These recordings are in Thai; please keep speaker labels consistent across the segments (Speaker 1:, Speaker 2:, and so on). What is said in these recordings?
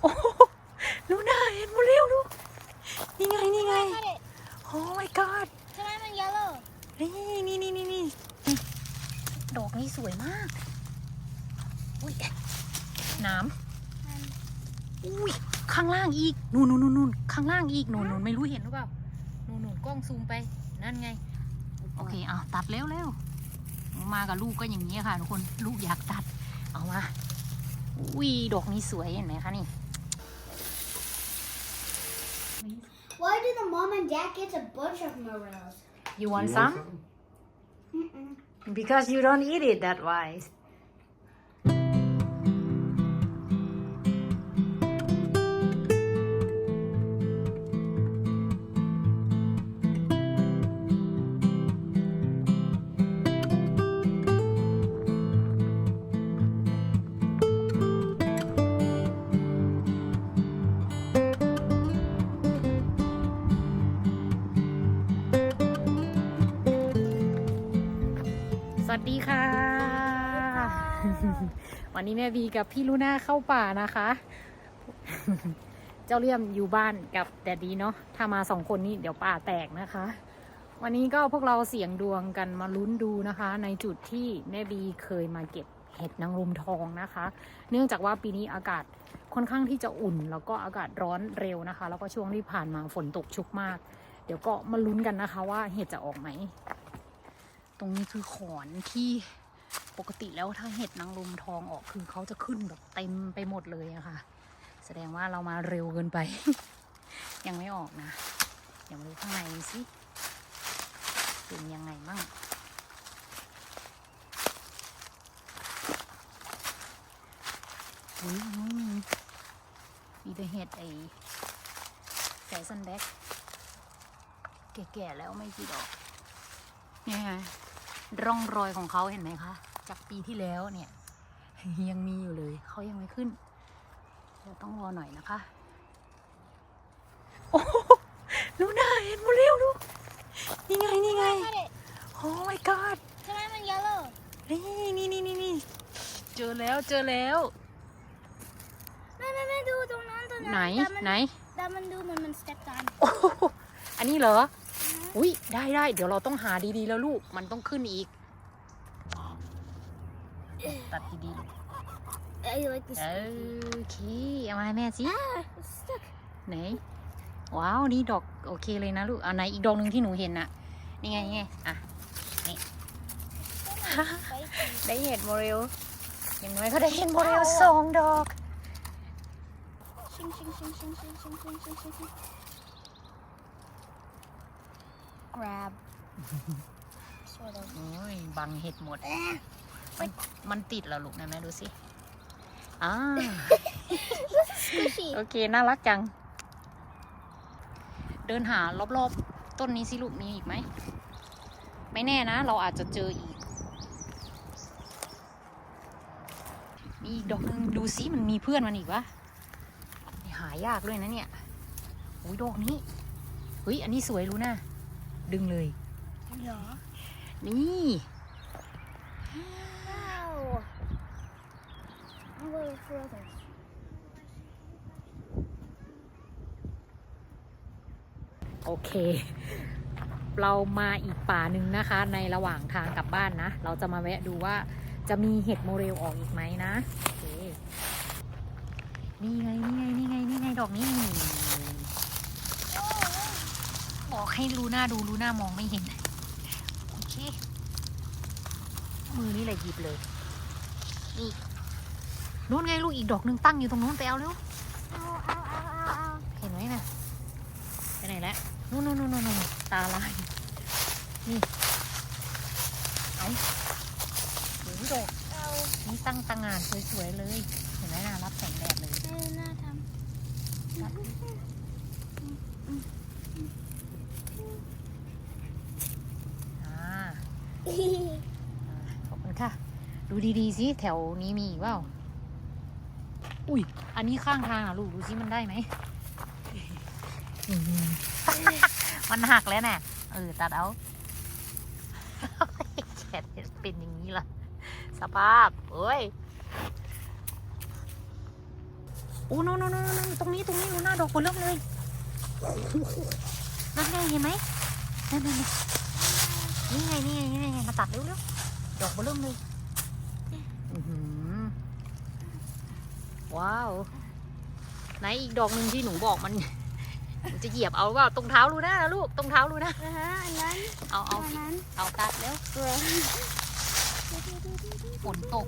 Speaker 1: โอ้โหลูน่าเห็นหมดเร็วลูกนี่ไงนี่ไง
Speaker 2: Cut it.
Speaker 1: โอ้ my god
Speaker 2: Can I have a yellow?
Speaker 1: นี่นี่นี่นี่นี่ดอกนี้สวยมากอุ้ยน้ำอุ้ยข้างล่างอีกนู่นนู่นนู่นนู่นข้างล่างอีกนู่นนู่นไม่รู้เห็นหรือเปล่านู่นนู่นกล้องซูมไปนั่นไง โอเคเอาตัดเร็วเร็วมากับลูกก็อย่างนี้ค่ะทุกคนลูกอยากตัด เอามาอุ้ยดอกนี้สวยเห็นไหมคะนี่
Speaker 2: mom and dad get a bunch of morels?
Speaker 1: you want some
Speaker 2: Mm-mm.
Speaker 1: because you don't eat it that wise วัสดีค่ะ วันนี้แม่บีกับพี่ลูน่าเข้าป่านะคะ เจ้าเลี่ยมอยู่บ้านกับแดดดีเนาะ ถ้ามาสองคนนี้เดี๋ยวป่าแตกนะคะ วันนี้ก็พวกเราเสี่ยงดวงกันมาลุ้นดูนะคะ ในจุดที่แม่บีเคยมาเก็บเห็ดนางรมทองนะคะ เนื่องจากว่าปีนี้อากาศค่อนข้างที่จะอุ่น แล้วก็อากาศร้อนเร็วนะคะ แล้วก็ช่วงที่ผ่านมาฝนตกชุกมาก เดี๋ยวก็มาลุ้นกันนะคะว่าเห็ดจะออกไหม ตรงนี้คือขอนที่ปกติแล้วถ้าเห็ดนางรมทองออกคือเขาจะขึ้นแบบเต็มไปหมดเลยอะค่ะ แสดงว่าเรามาเร็วเกินไป ยังไม่ออกนะเดี๋ยวมาดูข้างในสิเป็นยังไงบ้างอุ้ยไม่มีมีแต่เห็ดไอ้แฟซันแบ็กแก่ๆแล้วไม่กี่ดอกเนี่ยไง ร่องรอยของเขาเห็นไหมคะ จากปีที่แล้วเนี่ย ยังมีอยู่เลย เขายังไม่ขึ้นเดี๋ยวต้องรอหน่อยนะคะ โอ้โหลูน่าเห็นหมดเร็วลูกนี่ไงนี่ไง
Speaker 2: Cut it.
Speaker 1: โอ้ my god
Speaker 2: Can I have a yellow?
Speaker 1: นี่นี่นี่นี่นี่เจอแล้วเจอแล้ว
Speaker 2: ไม่ไม่ไม่ดูตรงนั้นตรงนั้น
Speaker 1: ไหน
Speaker 2: แต่มั
Speaker 1: ไหน
Speaker 2: แต่มันดูเหมือนมันสเต็ปกัน
Speaker 1: โอ้โหอันนี้เหรอ อุ้ยได้ได้เดี๋ยวเราต้องหาดีๆแล้วลูก มันต้องขึ้นอีก ตัดดีๆลูก
Speaker 2: I like this
Speaker 1: โอเค เอามาให้แม่สิ
Speaker 2: Ah, it's stuck
Speaker 1: ไหน ว้าว นี่ดอกโอเคเลยนะลูก เอาไหนอีกดอกหนึ่งที่หนูเห็นน่ะ นี่ไงนี่ไงอะ
Speaker 2: Spicy.
Speaker 1: ได้เห็ดโมเรลอย่างน้อยก็ได้เห็ดโมเรลสองดอก
Speaker 2: Shing, shing, shing, shing, shing, shing, shing, shing, shing, shing. Grab. sort of.
Speaker 1: โอ้ยบังเห็ดหมด
Speaker 2: Eh,
Speaker 1: มันมันติดแล้วลูกนะแม่ดูสิ อ่า
Speaker 2: squishy.
Speaker 1: โอเค น่ารักจัง เดินหารอบๆ ต้นนี้สิลูกมีอีกไหม ไม่แน่นะ เราอาจจะเจออีก มีอีกดอกหนึงดูสิมันมีเพื่อนมันอีกวะนี่หายากด้วยนะเนี่ย อุ้ยดอกนี้เฮ้ย อันนี้สวยรู้นะ ดึงเลย
Speaker 2: Yeah.
Speaker 1: นี่
Speaker 2: Wow. I'm going further.
Speaker 1: โอเค เรามาอีกป่าหนึ่งนะคะ ในระหว่างทางกลับบ้านนะ เราจะมาแวะดูว่าจะมีเห็ดโมเรลออกอีกไหมนะโอเคนี่ไง นี่ไง นี่ไง นี่ไง ดอกนี้บ อกให้ลูน่าดูลูน่ามองไม่เห็นโอเค มือนี่แหละหยิบเลยนี่นู้นไงลูกอีกดอกหนึ่งตั้งอยู่ตรงนู้นไปเอาเร็วเห็นไหมนะไปไหนแล้วนู่นนู่นนู่นนู่นตาลายนี่เอาโอ้ยดอกนี่ตั้งตังงานสวยๆเลย เห็นไหมนะรับแสงแดดเลย
Speaker 2: ไม่น่าทำ
Speaker 1: อ่า ขอบคุณค่ะ ดูดีๆสิแถวนี้มีอีกเปล่า อุ้ย อันนี้ข้างทางอะลูกดูสิมันได้ไหมอืมมันหักแล้วน่ะ เออ ตัดเอาแขนเป็นอย่างนี้ล่ะ สภาพโอ้ยโอ้โนโนโนโนตรงนี้ตรงนี้ลูน่าดอกผลเริ่มเลยนั่นไงเห็นไหมนั่นนั่นนั่นนี่ไงนี่ไงนี่ไงมาตัดเร็วเร็วดอกผลเริ่มเลยอื้อหือ ว้าวไหนอีกดอกหนึ่งที่หนูบอกมันมันจะเหยียบเอาว่าตรงเท้าลูน่านะลูกตรงเท้าลูน่า
Speaker 2: Uh huh. And then.
Speaker 1: เอาเอา
Speaker 2: And then.
Speaker 1: เอาตัดแล้วฝนตก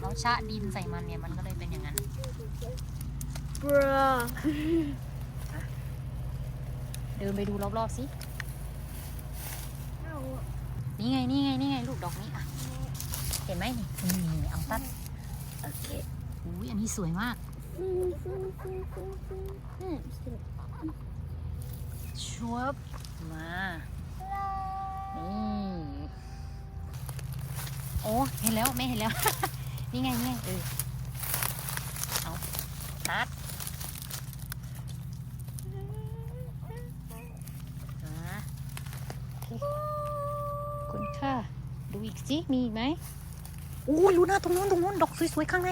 Speaker 1: แล้วชะดินใส่มันเนี่ยมันก็เลยเป็นอย่างนั้น
Speaker 2: Bruh.
Speaker 1: เดินไปดูรอบๆสินี่ไงนี่ไงนี่ไงลูกดอกนี้อะเห็นไหมนี่นี่นี่เอาตัดโอเค อุ้ยอันนี้สวยมากชัวบมานี่โอ้เห็นแล้วแม่เห็นแล้ว นี่ไงนี่ไงเออเอาตัดอ่าโอเคขอบคุณค่ะ ดูอีกสิมีอีกไหมโอ้ยรู้หน้าตรงนู้นตรงนู้นดอกสวยๆข้างใน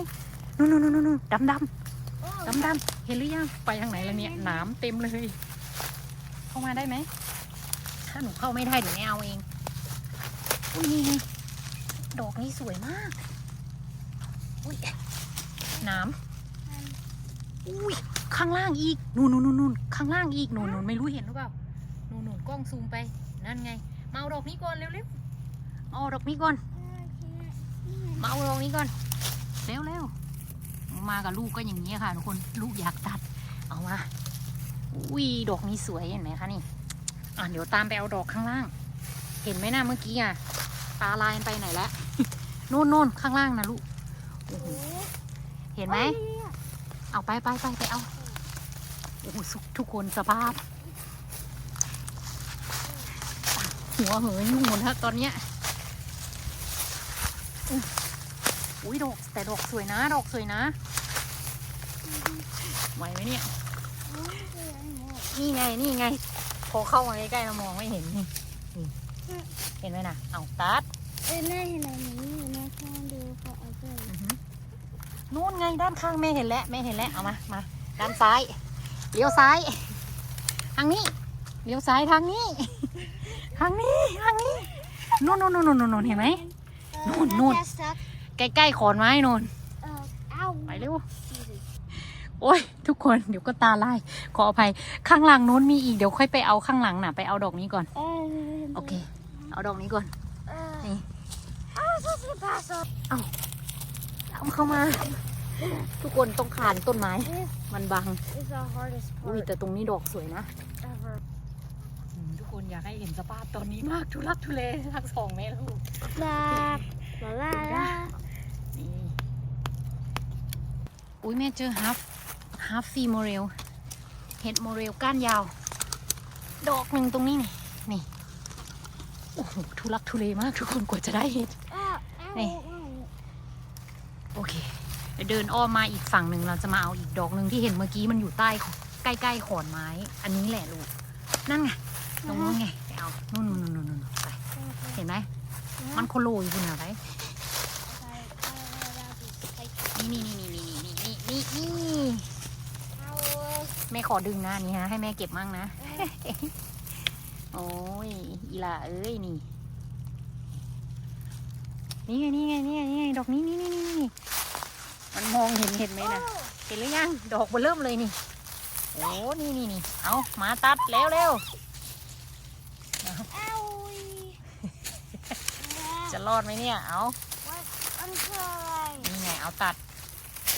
Speaker 1: นู่นนู่นนู่นนู่นดำดำดำดำเห็นหรือยังไปทางไหนแล้วเนี่ยหนามเต็มเลย เข้ามาได้ไหมถ้าหนูเข้าไม่ได้เดี๋ยวแม่เอาเองอุ้ยนี่ไงดอกนี้สวยมากอุ้ยหน้ำอุ้ยข้างล่างอีกนู่นนู่นนู่นนู่นข้างล่างอีกนู่นนู่นไม่รู้เห็นหรือเปล่านู่นนู่นกล้องซูมไปนั่นไงมาเอาดอกนี้ก่อนเร็วเร็วๆมาเอาดอกนี้ก่อนมาเอาดอกนี้ก่อนเร็วเร็ว มากับลูกก็อย่างนี้ค่ะทุกคนลูกอยากตัด เอามาอุ้ยดอกนี้สวยเห็นไหมคะนี่อะเดี๋ยวตามไปเอาดอกข้างล่าง เห็นไหมนะเมื่อกี้อะตาลายไปไหนแล้วนู่นนู่นข้างล่างนะลูกโอ้โหเห็นไหมเอาไปไปไปไปเอาโอ้โหสุทุกคนสภาพ หัวเหยยุ่งหมดแล้วตอนเนี้ยอุ้ยดอกแต่ดอกสวยนะ ดอกสวยนะ ไหวไหมเนี่ย นี่ไง นี่ไง พอเข้ามาใกล้ๆเรามองไม่เห็นนี่นี่เห็นไหมนะเอาตัด
Speaker 2: And then and then and then can do for other.
Speaker 1: อือหือนู่นไงด้านข้างแม่เห็นแล้วแม่เห็นแล้วเอามามาด้านซ้ายเลี้ยวซ้าย ทางนี้เลี้ยวซ้ายทางนี้ ทางนี้ทางนี้นู่นนู่นนู่นนู่นนู่นเห็นไหม
Speaker 2: Uh,
Speaker 1: นู่น
Speaker 2: that
Speaker 1: นู่น
Speaker 2: got stuck.
Speaker 1: ใกล้ๆขอนไม้นู่น
Speaker 2: Uh, ow.
Speaker 1: ไปเร็วโอ้ย ทุกคนเดี๋ยวก็ตาลายขออภัยข้างหลังนู้นมีอีกเดี๋ยวค่อยไปเอาข้างหลังน่ะไปเอาดอกนี้ก่อน
Speaker 2: Uh,
Speaker 1: โอเค เอาดอกนี้ก่อน
Speaker 2: Uh,
Speaker 1: Hey.
Speaker 2: I was supposed to pass up.
Speaker 1: เอาเข้ามา ทุกคนต้องขานต้นไม้
Speaker 2: This
Speaker 1: มันบัง
Speaker 2: is the hardest
Speaker 1: อุ้ย
Speaker 2: part
Speaker 1: แต่ตรงนี้ดอกสวยนะ
Speaker 2: ever.
Speaker 1: อืมทุกคนอยากให้เห็นสภาพตอนนี้มากทุลักทุเลทั้งสองแม่ลูก
Speaker 2: La la la la.
Speaker 1: นี่อุ้ยแม่เจอฮัฟ ฮัฟฟีโมเรลเห็ดโมเรลก้านยาว ดอกหนึ่งตรงนี้นี่นี่โอ้โหทุลักทุเลมากทุกคนกว่าจะได้เห็ด
Speaker 2: Ow,
Speaker 1: Hey.
Speaker 2: ow, ow.
Speaker 1: โอเคเดี๋ยวเดินอ้อมมาอีกฝั่งหนึ่งเราจะมาเอาอีกดอกหนึ่งที่เห็นเมื่อกี้มันอยู่ใต้ใกล้ๆขอนไม้ อันนี้แหละลูกนั่นไงตรงนู้นไงไปเอานู่นนู่นนู่นนู่นไปเห็นไหมมันโคโลอยู่คุณอะไรนี่นี่นี่นี่นี่นี่นี่นี่นี่ แม่ขอดึงนะอันนี่ฮะให้แม่เก็บมั่งนะ โอ้ยอีหลาเอ้ยนี่ นี่ไงนี่ไงนี่ไงนี่ไงดอกนี้นี่นี่นี่นี่มันมองเห็นเห็นไหมนะเห็นหรือยังดอกมันเริ่มเลยนี่โอ้นี่นี่นี่เอามาตัดแล้วเร็วจะรอดไหมเนี่ยเอา
Speaker 2: I'm trying.
Speaker 1: นี่ไงเอาตัด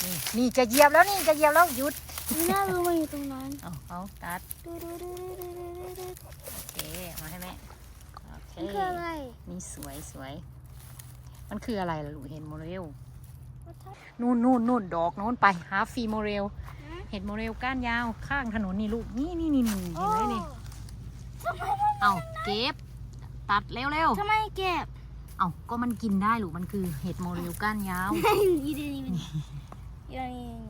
Speaker 1: นี่นี่จะเหยียบแล้วนี่จะเหยียบแล้วหยุด
Speaker 2: Not really the one.
Speaker 1: เอาเอาตัดโอเคมาให้แม่โอเคนี่สวยสวยมันคืออะไรล่ะลูกเห็นโมเรลนู่นนู่นนู่นดอกโน้นไปหาฟีโมเรลเห็ดโมเรลก้านยาวข้างถนนนี่ลูกนี่นี่นี่นี่เห็นไหมนี่เอาเก็บ ตัดเร็วเร็ว
Speaker 2: ทำไมเก็บ
Speaker 1: ๆเอาก็มันกินได้ลูกมันคือเห็ดโมเรลก้านยาว
Speaker 2: you didn't even. You don't even.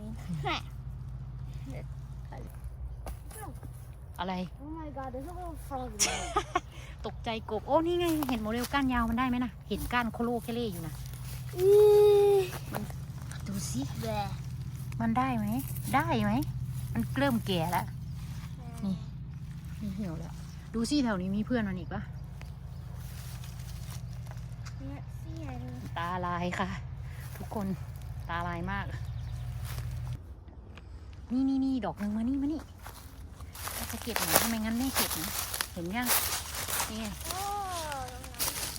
Speaker 1: อะไร
Speaker 2: Oh my god, there's a little frog in there.
Speaker 1: ตกใจกบ โอ้ นี่ไง เห็ดโมเรลก้านยาวมันได้ไหมนะ เห็นก้านโคโลเคเล่อยู่นะดูสิ
Speaker 2: Bleh.
Speaker 1: มันได้ไหม ได้ไหม มันเริ่มแก่แล้ว นี่ นี่เหี่ยวแล้ว ดูสิแถวนี้มีเพื่อนมันอีกปะ
Speaker 2: Let's see. I don't
Speaker 1: ตาลายค่ะ ทุกคนตาลายมาก นี่นี่นี่ดอกหนึ่งมานี่มานี่ เราจะเก็บหน่อยทำไมงั้นไม่เก็บนะเห็นยังนี่ไง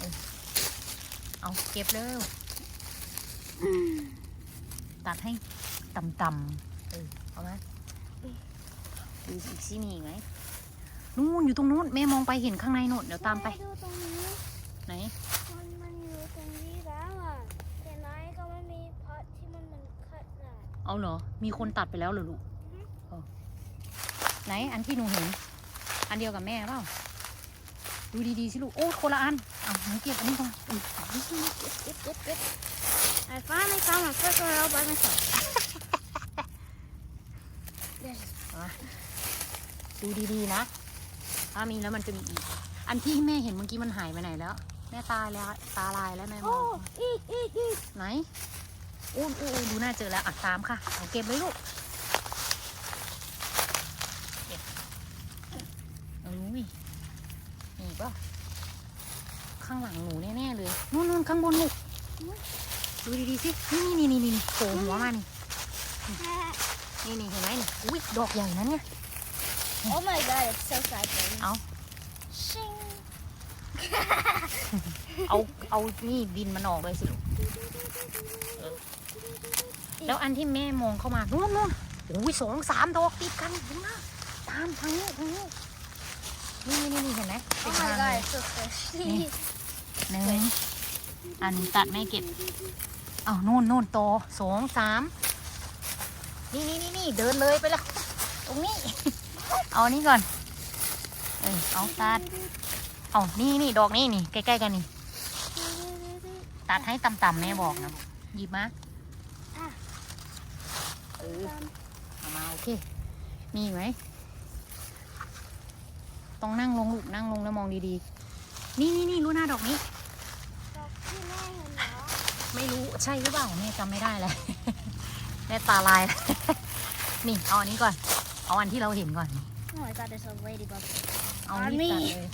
Speaker 2: Oh,
Speaker 1: เอาเก็บเร็วตัดให้ต่ำๆเออเอาไหมดูอีกซิมีอีกไหมนู่นอยู่ตรงนู้นแม่มองไปเห็นข้างในโน่นเดี๋ยวตามไป
Speaker 2: ดูตรงนี้
Speaker 1: ไหน
Speaker 2: มันมันอยู่ตรงนี้แล้วอะแต่น้อยก็ไม่มีพอดที่มันมันคัดน่ะ
Speaker 1: เอาเหรอมีคนตัดไปแล้วเหรอลูก
Speaker 2: อือฮึ
Speaker 1: เออ ไหนอันที่หนูเห็น อันเดียวกับแม่เปล่าดูดีๆสิลูกโอ้คนละอันเอาหนูเก็บอันนี้ก่อนอืมเอานี่นี่เก็บเก็บเก็บเก็บ
Speaker 2: I finally found my first one all by myself.
Speaker 1: ดูดีๆนะถ้ามีแล้วมันจะมีอีก อันที่แม่เห็นเมื่อกี้มันหายไปไหนแล้ว แม่ตายแล้วตาลายแล้วแม่มอง
Speaker 2: Oh, eat, eat, eat.
Speaker 1: ไหนอู้อู้อู้ดูน่าเจอแล้วอะตามค่ะเอาเก็บเลยลูกเก็บเอ้ยนี่ ป่ะข้างหลังหนูแน่ๆเลยนู่นนู่นข้างบนลูกดูดีๆสินี่นี่นี่นี่นี่โผล่หัวมานี่นี่นี่เห็นไหมนี่อุ้ยดอกใหญ่นั้นเนี่ย
Speaker 2: oh my god, it's so sad. baby.
Speaker 1: เอา
Speaker 2: Shing.
Speaker 1: เอาเอานี่ดินมันออกเลยสิลูกเออแล้วอันที่แม่มองเข้ามานู่นนู่นโอ้ยสองสามดอกติดกันเห็นไหมตามทางนี้ทางนี้ นี่นี่นี่เห็นไหม
Speaker 2: Oh
Speaker 1: เป็น
Speaker 2: my
Speaker 1: ทาง
Speaker 2: god,
Speaker 1: เลย
Speaker 2: it's so fishy.
Speaker 1: หนึ่งอันตัดไม่เก็บเอานู่นนู่นโตสองสามนี่นี่นี่นี่เดินเลยไปแล้วตรงนี้ เอาอันนี้ก่อน เออเอาตัด เอานี่นี่ดอกนี่นี่ใกล้ๆกันนี่ ตัดให้ต่ำๆแม่บอกนะหยิบมา
Speaker 2: อะ
Speaker 1: เออเอามาโอเคมีอีกไหม ต้องนั่งลงลูกนั่งลงแล้วมองดีๆ นี่นี่นี่รู้หน้าดอกนี้
Speaker 2: ดอกที่แม่เห็นเหรอ
Speaker 1: ไม่รู้ใช่หรือเปล่าแม่จำไม่ได้แล้วแม่ตาลายแล้วนี่เอาอันนี้ก่อน เอาอันที่เราเห็นก่อน
Speaker 2: Oh my god, there's a ladybug.
Speaker 1: เอา
Speaker 2: อัน
Speaker 1: นี่
Speaker 2: นี้
Speaker 1: ตัดเลย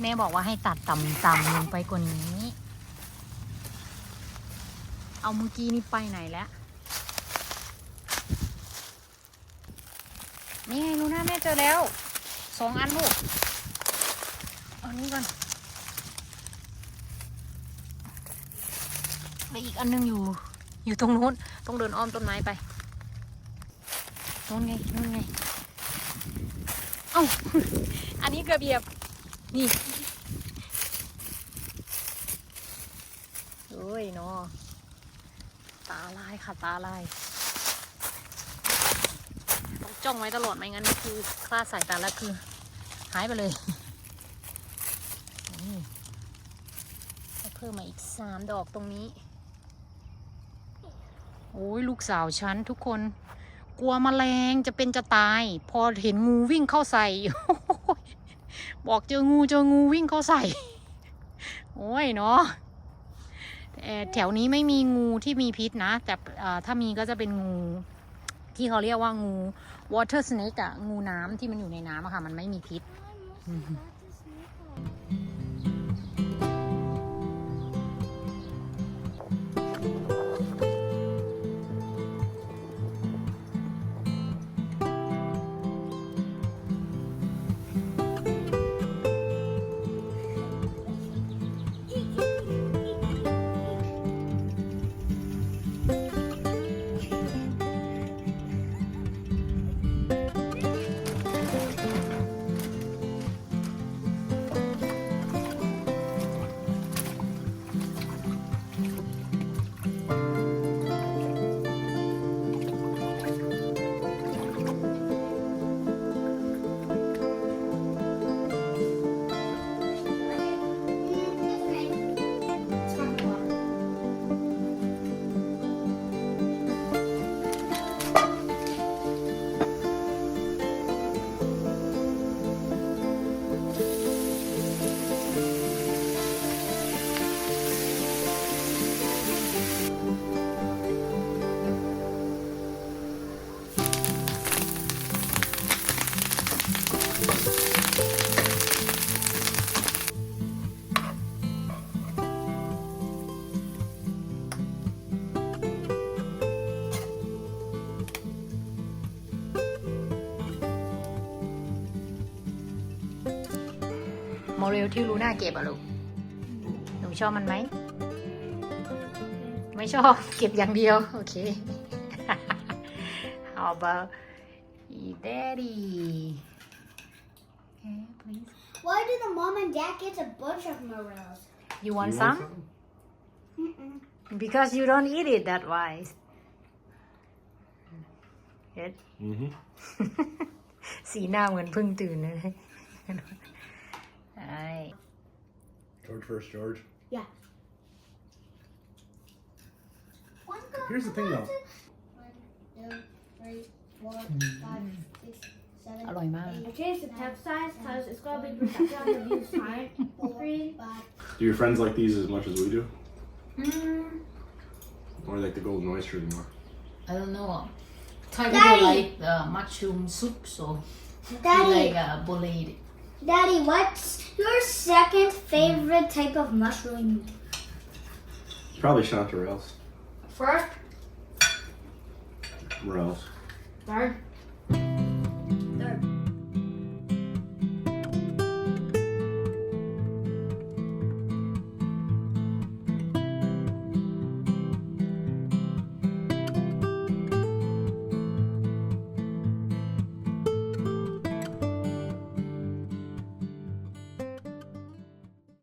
Speaker 1: แม่บอกว่าให้ตัดต่ำๆลงไปกว่านี้ เอาเมื่อกี้นี่ไปไหนแล้ว นี่ไงลูน่าแม่เจอแล้ว สองอันลูกเอานี้ก่อนแล้วอีกอันหนึงอยู่ อยู่ตรงนู้นต้องเดินอ้อมต้นไม้ไปนู้นไงนู้นไงเอ้าอันนี้กระเบียบนี่เอ้ยเนาะตาลายค่ะตาลาย จ้องไว้ตลอดไม่งั้นคือคลาดสายตาแล้วคือ หายไปเลยเพิ่มมาอีกสามดอกตรงนี้ โอ้ยลูกสาวฉันทุกคน กลัวมแมลงจะเป็นจะตาย พอเห็นงูวิ่งเข้าใส่ บอกเจองูเจองูวิ่งเข้าใส่ โอ้ยเนาะแต่แถวนี้ไม่มีงูที่มีพิษนะ แต่ถ้ามีก็จะเป็นงู ที่เขาเรียกว่างู water snake อะงูน้ำที่มันอยู่ในน้ำอะค่ะ มันไม่มีพิษ เรลที่ลูน่าเก็บอะลูก หนูชอบมันไหม ไม่ชอบ เก็บอย่างเดียว โอเค How about daddy okay please
Speaker 3: Why did the mom and dad get a bunch of morels?
Speaker 1: you want
Speaker 4: You
Speaker 1: some
Speaker 3: Mm-mm.
Speaker 1: because you don't eat it that wise Good.
Speaker 4: Mm-hmm.
Speaker 1: สีหน้าเหมือนเพิ่งตื่นเลย ใช่
Speaker 4: George first, George.
Speaker 3: One go-
Speaker 4: Here's the thing, though.
Speaker 3: One, two, three, four, five, six, seven,
Speaker 1: อร่อยมาก
Speaker 3: I changed the temp size because it's gonna be projected on the view side. Three, five.
Speaker 4: Do your friends like these as much as we do? Or like the golden oyster anymore?
Speaker 1: I don't know Thai
Speaker 3: Daddy.
Speaker 1: people like the mushroom soup so we
Speaker 3: Daddy,
Speaker 1: like uh, boiled
Speaker 3: Daddy, what's your second favorite type of mushroom?
Speaker 4: Probably chanterelles.
Speaker 3: First,
Speaker 4: Morels.
Speaker 3: third,